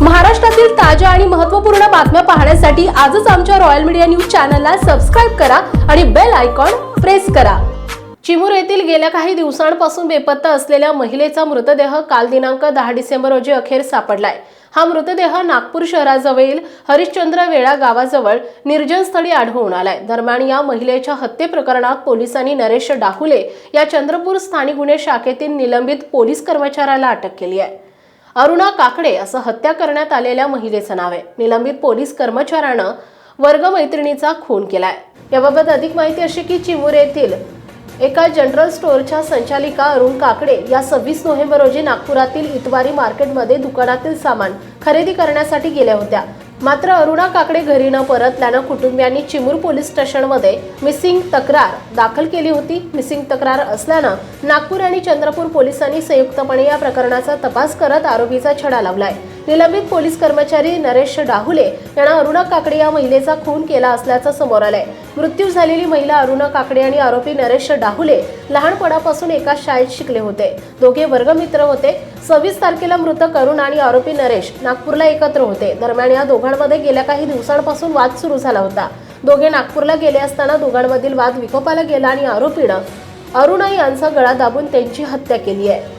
महाराष्ट्रातील ताज्या आणि महत्त्वपूर्ण बातम्या पाहण्यासाठी आजच आमच्या रॉयल मीडिया न्यूज चॅनलला सबस्क्राईब करा आणि बेल आयकॉन प्रेस करा. चिमूर येथील गेल्या काही दिवसांपासून बेपत्ता असलेल्या महिलेचा मृतदेह काल दिनांक दहा डिसेंबर रोजी अखेर सापडलाय. हा मृतदेह नागपूर शहराजवळील हरिश्चंद्र वेळा गावाजवळ निर्जन स्थळी आढळून आलाय. दरम्यान या महिलेच्या हत्ये प्रकरणात पोलिसांनी नरेश डाहुले या चंद्रपूर स्थानिक गुन्हे शाखेतील निलंबित पोलीस कर्मचाऱ्याला अटक केली आहे. अरुणा काकडे असं हत्या करण्यात आलेल्या महिलेचं नाव आहे. निलंबित पोलीस कर्मचाऱ्यानं वर्गमैत्रिणीचा खून केलाय. याबाबत अधिक माहिती अशी की चिमूर येथील एका जनरल स्टोअरच्या संचालिका अरुण काकडे या सव्वीस नोव्हेंबर रोजी नागपुरातील इतवारी मार्केटमध्ये दुकानातील सामान खरेदी करण्यासाठी गेल्या होत्या. मात्र अरुणा काकडे घरी न परतल्यानं कुटुंबियांनी चिमूर पोलीस स्टेशनमध्ये मिसिंग तक्रार दाखल केली होती. मिसिंग तक्रार असल्यानं नागपूर आणि चंद्रपूर पोलिसांनी संयुक्तपणे या प्रकरणाचा तपास करत आरोपीचा छडा लावलाय. निलंबित पोलीस कर्मचारी नरेश डाहुले यांना अरुणा काकडे या महिलेचा खून केला असल्याचं समोर आलंय. मृत्यू झालेली महिला अरुणा काकडे आणि आरोपी नरेश डाहुले लहानपणापासून एकाच शाळेत शिकले होते. दोघे वर्गमित्र होते. सव्वीस तारखेला मृत अरुण आणि आरोपी नरेश नागपूरला एकत्र होते. दरम्यान या दोघांमध्ये गेल्या काही दिवसांपासून वाद सुरू झाला होता. दोघे नागपूरला गेले असताना दोघांमधील वाद विकोपाला गेला आणि आरोपीनं अरुणा यांचा गळा दाबून त्यांची हत्या केली आहे.